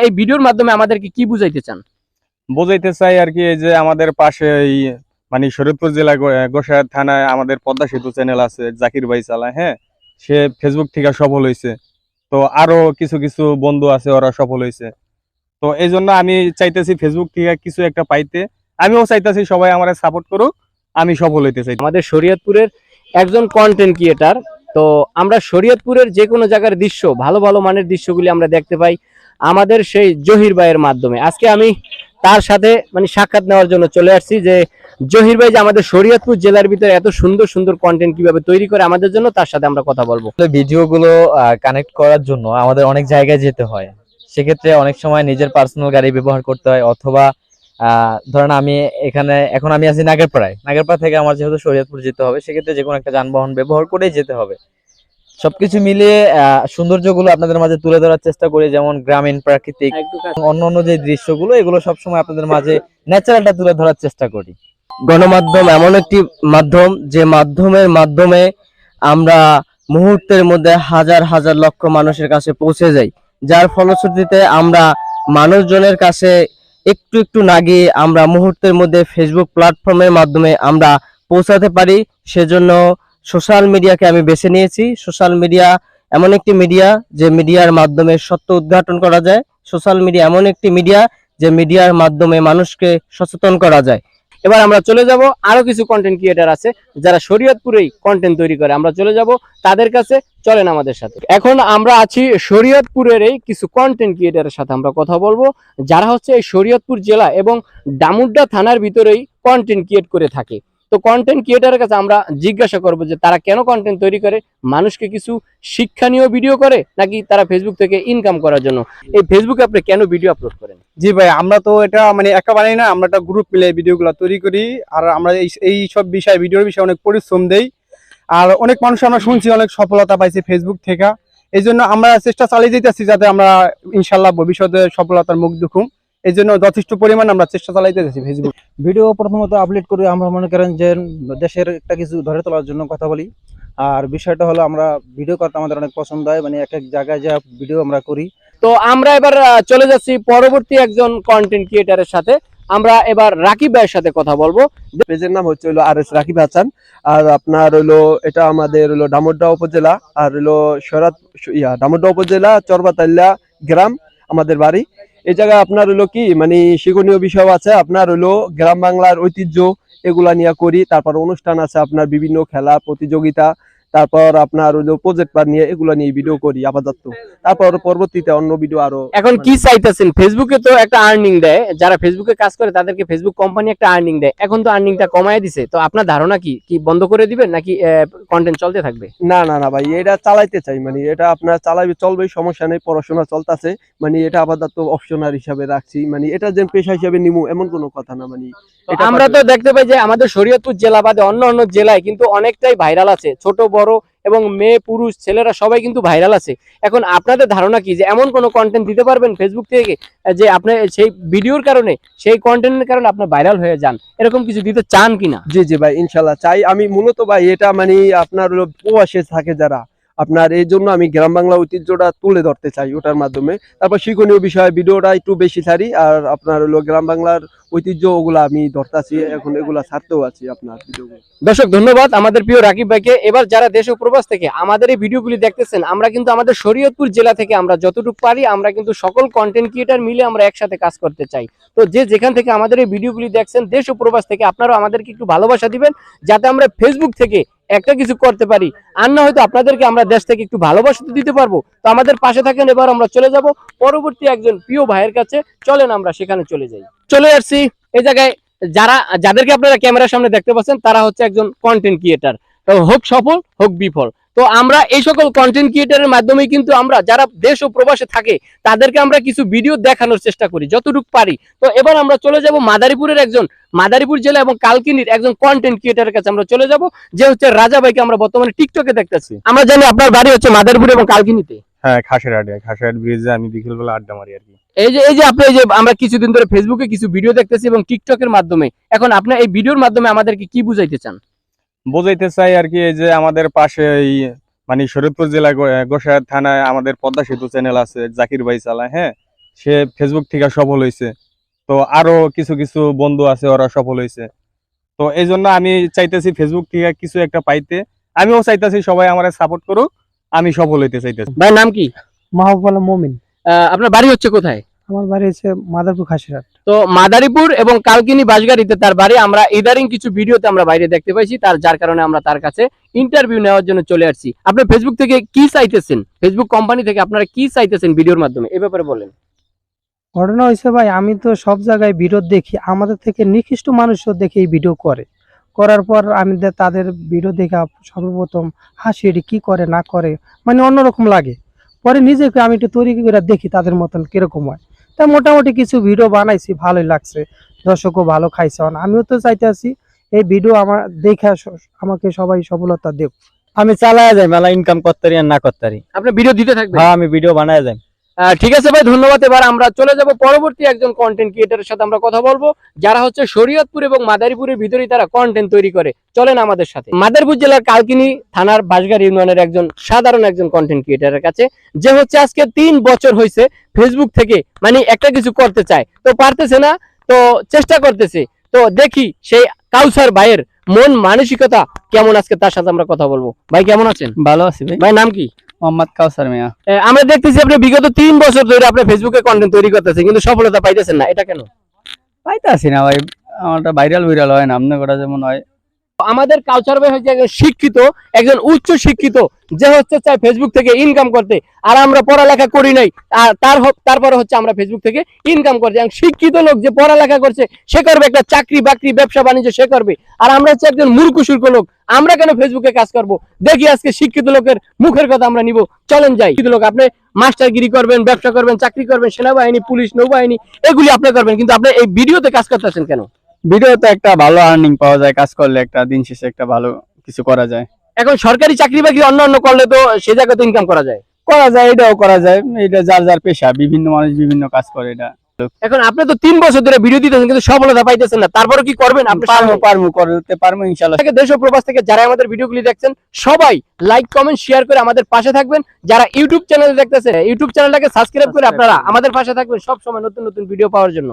এই ভিডিওর মাধ্যমে আমাদেরকে কি বুঝাইতে চান? বোঝাইতে চাই আর কি এই যে আমাদের পাশে এই মানে শরীয়তপুর জেলা গোসাইয়ার থানায় আমাদের পদ্মা সেতু চ্যানেল আছে জাকির ভাই চালায় হ্যাঁ? সে ফেসবুক থেকে সফল হয়েছে তো আরও কিছু কিছু বন্ধু আছে ওরা সফল হয়েছে তো এই জন্য আমি চাইতেছি ফেসবুক থেকে কিছু একটা পাইতে। আমিও চাইতেছি সবাই আমার সাপোর্ট করুক আমি সফল হইতে চাই। আমাদের শরীয়তপুরের একজন কন্টেন্ট ক্রিয়েটার তো আমরা শরীয়তপুরের যে কোনো জায়গার দৃশ্য, ভালো ভালো মানের দৃশ্যগুলি আমরা দেখতে পাই আমাদের সেই জহির ভাইয়ের মাধ্যমে। আজকে আমি তার সাথে মানে সাক্ষাৎ নেওয়ার জন্য চলে আসছি যে জহির ভাই যে আমাদের শরীয়তপুর জেলার ভিতরে এত সুন্দর সুন্দর কন্টেন্ট কীভাবে তৈরি করে আমাদের জন্য, তার সাথে আমরা কথা বলব। ভিডিওগুলো কানেক্ট করার জন্য আমাদের অনেক জায়গায় যেতে হয়। সেক্ষেত্রে অনেক সময় নিজের পার্সোনাল গাড়ি ব্যবহার করতে হয় অথবা ধরেন আমি এখানে এখন আমি আছি নাগেরপাড়ায়। নাগেরপাড়া থেকে আমার যেহেতু শরীয়তপুর যেতে হবে সেক্ষেত্রে যে কোনো একটা যানবাহন ব্যবহার করেই যেতে হবে। সবকিছু মিলিয়ে আহ, সৌন্দর্যগুলো আপনাদের মাঝে তুলে ধরার চেষ্টা করি যেমন গ্রামীণ প্রাকৃতিক অন্য অন্য যে দৃশ্যগুলো এগুলো সবসময় আপনাদের মাঝে ন্যাচারালটা তুলে ধরার চেষ্টা করি। গণমাধ্যম এমন একটি মাধ্যম যে মাধ্যমের মাধ্যমে আমরা মুহূর্তের মধ্যে হাজার হাজার লক্ষ মানুষের কাছে পৌঁছে যাই। যার ফলশ্রুতিতে আমরা মানুষজনের কাছে একটু একটু না গিয়ে আমরা মুহূর্তের মধ্যে ফেসবুক প্ল্যাটফর্মের মাধ্যমে আমরা পৌঁছাতে পারি। সেজন্য সোশ্যাল মিডিয়াকে আমি বেছে নিয়েছি। সোশ্যাল মিডিয়া এমন একটি মিডিয়া যে মিডিয়ার মাধ্যমে সত্য উদ্ঘাটন করা যায়। সোশ্যাল মিডিয়া এমন একটি মিডিয়া যে মিডিয়ার মাধ্যমে মানুষকে সচেতন করা যায়। এবার আমরা চলে যাব, আরও কিছু কন্টেন্ট ক্রিয়েটার আছে যারা শরীয়তপুরেই কন্টেন্ট তৈরি করে। আমরা চলে যাব তাদের কাছে, চলেন আমাদের সাথে। এখন আমরা আছি শরীয়তপুরের এই কিছু কন্টেন্ট ক্রিয়েটারের সাথে। আমরা কথা বলব যারা হচ্ছে এই শরীয়তপুর জেলা এবং ডামুড্ডা থানার ভিতরেই কন্টেন্ট ক্রিয়েট করে থাকে। তো কন্টেন্ট ক্রিয়েটারের কাছে আমরা জিজ্ঞাসা করব যে তারা কেন কন্টেন্ট তৈরি করে? মানুষকে কিছু শিক্ষণীয় ভিডিও করে, নাকি তারা ফেসবুক থেকে ইনকাম করার জন্য? এই ফেসবুকে আপনি কেন ভিডিও আপলোড করেন? জি ভাই, আমরা তো এটা মানে একা বানাই না, আমরা একটা গ্রুপ মিলে ভিডিওগুলো তৈরি করি, আর আমরা এই এই সব বিষয়ে ভিডিওর বিষয়ে অনেক পরিশ্রম দেই। আর অনেক মানুষ আমরা শুনছি অনেক সফলতা পাইছি ফেসবুক থেকে। এই জন্য আমরা চেষ্টা চালিয়ে যেতেছি যাতে আমরা ইনশাল্লাহ ভবিষ্যতে সফলতার মুখ দেখুম। এই জন্য যথেষ্ট পরিমাণ আমরা চেষ্টা চালাইতে যাচ্ছি ফেসবুক ভিডিও প্রথমত আপলোড করে আমরা মনে করেন যে দেশের একটা কিছু ধরে তোলার জন্য কথা বলি। আর বিষয়টা হলো আমরা ভিডিও করতে আমাদের অনেক পছন্দ হয় মানে এক এক জায়গায় যা ভিডিও আমরা করি। তো আমরা এবার চলে যাচ্ছি পরবর্তী একজন কন্টেন্ট ক্রিয়েটারের সাথে। আমরা এবার রাকিব ভাইয়ের সাথে কথা বলব। পেজের নাম হচ্ছে হলো আর এস রাকিব হাসান। আর আপনার হলো এটা আমাদের হলো ডামোড্ডা উপজেলা। আর হলো সরাত ইয়া ডামোড্ডা উপজেলা চরবাতাল্লা গ্রাম আমাদের বাড়ি। এই জায়গায় আপনার হলো কি? মানে শিক্ষণীয় বিষয় আছে, আপনার হলো গ্রাম বাংলার ঐতিহ্য এগুলা নিয়ে করি, তারপর অনুষ্ঠান আছে আপনার বিভিন্ন খেলা, প্রতিযোগিতা তারপর আপনার হলো প্রজেক্ট পার নিয়ে এগুলা নিয়ে ভিডিও করি আপাতত। তারপর পরবর্তীতে অন্য ভিডিও আরও এখন কি চাইতেছেন? ফেসবুকে তো একটা আর্নিং দেয়। যারা ফেসবুকে কাজ করে তাদেরকে ফেসবুক কোম্পানি একটা আর্নিং দেয়। এখন তো আর্নিংটা কমায় দিছে। তো আপনার ধারণা কি? কি বন্ধ করে দিবেন নাকি কন্টেন্ট চলতে থাকবে? না না না ভাই এটা চালাইতে চাই। মানে এটা আপনার চালাইবে চলবে সমস্যা নেই পড়াশোনা চলতেছে। মানে এটা আপাতত অপশনাল হিসাবে রাখছি। মানে এটা যে পেশা হিসাবে নিমু এমন কোনো কথা না। মানে আমরা তো দেখতে পাই যে আমাদের শরীয়তপুর জেলা বাদে অন্য অন্য জেলায় কিন্তু অনেকটাই ভাইরাল আছে। ছোট বড় এবং মেয়ে, পুরুষ, ছেলেরা সবাই কিন্তু ভাইরাল আছে। এখন আপনাদের ধারণা কি যে এমন কোনো কন্টেন্ট দিতে পারবেন ফেসবুক থেকে, যে আপনি সেই ভিডিওর কারণে, সেই কন্টেন্টের কারণে আপনি ভাইরাল হয়ে যান? এরকম কিছু দিতে চান কিনা? জি জি ভাই, ইনশাল্লাহ চাই। আমি মূলত ভাই, এটা মানে আপনার প্রবাসে থাকে যারা। আপনার এই জন্য আমি গ্রাম বাংলা ঐতিহ্যটা তুলে ধরতে চাই ওটার মাধ্যমে। তারপর শিক্ষণীয় বিষয়ে ভিডিওটা একটু বেশি ছাড়ি, আর আপনার হলো গ্রাম বাংলার ঐতিহ্য ওগুলা আমি ধরতেছি, এখন এগুলা ছাড়তেও আছি আপনার দর্শক, ধন্যবাদ আমাদের প্রিয় রাকিব ভাইকে। এবার যারা দেশ প্রবাস থেকে আমাদের এই ভিডিওগুলি দেখতেছেন, আমরা কিন্তু আমাদের শরীয়তপুর জেলা থেকে আমরা যতটুকু পারি, আমরা কিন্তু সকল কন্টেন্ট ক্রিয়েটার মিলে আমরা একসাথে কাজ করতে চাই। তো যে যেখান থেকে আমাদের এই ভিডিওগুলি দেখছেন, দেশ প্রবাস থেকে আপনারাও আমাদেরকে একটু ভালোবাসা দিবেন, যাতে আমরা ফেসবুক থেকে একটা কিছু করতে পারি। আর না হয়তো আপনাদেরকে আমরা দেশ থেকে একটু ভালোবাসা দিতে পারব। তো আমাদের পাশে থাকেন, এবার আমরা চলে যাব পরবর্তী একজন প্রিয় ভাইয়ের কাছে। চলেন আমরা সেখানে চলে যাই। চলে আসছি এই জায়গায়। যারা, যাদেরকে আপনারা ক্যামেরার সামনে দেখতে পাচ্ছেন, তারা হচ্ছে একজন কন্টেন্ট ক্রিয়েটার তো হোক সফল, হোক বিফল। তো আমরা এই সকল কন্টেন্ট ক্রিয়েটারের মাধ্যমে কিন্তু আমরা যারা দেশ ও প্রবাসে থাকে তাদেরকে আমরা কিছু ভিডিও দেখানোর চেষ্টা করি যতটুকু পারি। তো এবার আমরা চলে যাব মাদারীপুরের একজন মাদারীপুর জেলা এবং কালকিনির একজন কন্টেন্ট ক্রিয়েটারের কাছে আমরা চলে যাব যে হচ্ছে রাজা ভাইকে আমরা বর্তমানে টিকটকে দেখতেছি। আমরা জানি আপনার বাড়ি হচ্ছে মাদারীপুর এবং কালকিনিতে। হ্যাঁ ব্রিজে আমি বিকেল বেলা আড্ডা মারি আর কি। এই যে এই যে আপনি এই যে আমরা কিছুদিন ধরে ফেসবুকে কিছু ভিডিও দেখতেছি এবং টিকটকের মাধ্যমে এখন আপনি এই ভিডিওর মাধ্যমে আমাদেরকে কি বুঝাইতে চান? বোঝাইতে চাই আর কি এই যে আমাদের পাশে এই মানে শরীয়তপুর জেলা গোসাইয়ার থানায় আমাদের পদ্মা সেতু চ্যানেল আছে জাকির ভাই চালায় হ্যাঁ? সে ফেসবুক থেকে সফল হয়েছে তো আরও কিছু কিছু বন্ধু আছে ওরা সফল হয়েছে তো এই জন্য আমি চাইতেছি ফেসবুক থেকে কিছু একটা পাইতে। আমিও চাইতেছি সবাই আমার সাপোর্ট করুক আমি সফল হইতে চাইতেছি। ভাই নাম কি? মাহবুব মমিন। আহ, আপনার বাড়ি হচ্ছে কোথায়? আমার বাড়ি হচ্ছে মাদারপুর খাসিরাট তো মাদারীপুর এবং কালকিনি বাসগাড়িতে তার বাড়ি আমরা ইদারিং কিছু ভিডিওতে আমরা বাইরে দেখতে পাইছি তার যার কারণে আমরা তার কাছে ইন্টারভিউ নেওয়ার জন্য চলে আসছি। আপনি ফেসবুক থেকে কি চাইতেছেন? ফেসবুক কোম্পানি থেকে আপনারা কি চাইতেছেন ভিডিওর মাধ্যমে? এ ব্যাপারে বলেন। ঘটনা হয়েছে ভাই আমি তো সব জায়গায় ভিডিও দেখি আমাদের থেকে নিকৃষ্ট মানুষও দেখে এই ভিডিও করে। করার পর আমি তাদের ভিডিও দেখে সর্বপ্রথম হাসি এটি কি করে না করে মানে অন্যরকম লাগে। পরে নিজেকে আমি একটু তৈরি করে দেখি তাদের মতন কীরকম হয়। তা মোটামুটি কিছু ভিডিও বানাইছি ভালোই লাগছে। দর্শকও ভালো খাইছে আমিও তো চাইতে আছি এই ভিডিও আমার দেখে আমাকে সবাই সফলতা দেব আমি চালায় যাই মেলা ইনকাম করতে পারি আর না করতে পারি। আপনি ভিডিও দিতে থাকবেন? হ্যাঁ আমি ভিডিও বানায় যাই। ঠিক আছে ভাই ধন্যবাদ। এবার আমরা চলে যাব পরবর্তী একজন কন্টেন্ট ক্রিয়েটারের সাথে আমরা কথা বলব যারা হচ্ছে শরীয়তপুর এবং মাদারীপুরের ভিতরেই তারা কন্টেন্ট তৈরি করে। চলেন আমাদের সাথে। মাদারীপুর জেলার কালকিনি থানার বাসগার ইউনিয়নের একজন সাধারণ একজন কন্টেন্ট ক্রিয়েটারের কাছে যে হচ্ছে আজকে তিন বছর হয়েছে ফেসবুক থেকে মানে একটা কিছু করতে চায়। তো পারতেছে না তো চেষ্টা করতেছে। তো দেখি সেই কাউসার ভাইয়ের মন মানসিকতা কেমন আজকে তার সাথে আমরা কথা বলব। ভাই কেমন আছেন? ভালো আছি ভাই। ভাই নাম কি? মোহাম্মদ কাউসার মিয়া। আমরা দেখতেছি আপনি বিগত তিন বছর ধরে আপনি ফেসবুকে কন্টেন্ট তৈরি করতেছেন কিন্তু সফলতা পাইতেছেন না। এটা কেন? পাইতেছি না ভাই আমারটা ভাইরাল ভাইরাল হয় না। আপনার কথা যেমন হয় আমাদের কালচার ভাই হচ্ছে একজন শিক্ষিত, একজন উচ্চ শিক্ষিত, যে হচ্ছে চাই ফেসবুক থেকে ইনকাম করতে। আর আমরা পড়ালেখা করি নাই তার তারপরে হচ্ছে আমরা ফেসবুক থেকে ইনকাম করছি। এবং শিক্ষিত লোক যে পড়ালেখা করছে, সে করবে একটা চাকরি বাকরি, ব্যবসা বাণিজ্য সে করবে। আর আমরা হচ্ছে একজন মূর্খ সূর্খ লোক, আমরা কেন ফেসবুকে কাজ করব? দেখি আজকে শিক্ষিত লোকের মুখের কথা আমরা নিব। চলেন যাই। শিক্ষিত লোক, আপনি মাস্টারগিরি করবেন, ব্যবসা করবেন, চাকরি করবেন, সেনাবাহিনী, পুলিশ, নৌবাহিনী, এগুলি আপনি করবেন, কিন্তু আপনি এই ভিডিওতে কাজ করতেছেন কেন? ভিডিওতে একটা ভালো আর্নিং পাওয়া যায় কাজ করলে একটা দিন শেষে একটা ভালো কিছু করা যায়। এখন সরকারি চাকরি বাকরি অন্য অন্য করলে তো সে জায়গাতে ইনকাম করা যায়। করা যায় এটাও করা যায়। এটা যার যার পেশা বিভিন্ন মানুষ বিভিন্ন কাজ করে এটা। এখন আপনি তো তিন বছর ধরে ভিডিও দিতেছেন কিন্তু সফলতা পাইতেছেন না। তারপরে কি করবেন আপনি পারব পারব করতে পারব ইনশাল্লাহ থেকে দেশ ও প্রবাস থেকে যারা আমাদের ভিডিওগুলি দেখছেন সবাই লাইক কমেন্ট শেয়ার করে আমাদের পাশে থাকবেন। যারা ইউটিউব চ্যানেল দেখতেছেন ইউটিউব চ্যানেলটাকে সাবস্ক্রাইব করে আপনারা আমাদের পাশে থাকবেন সব সময় নতুন নতুন ভিডিও পাওয়ার জন্য।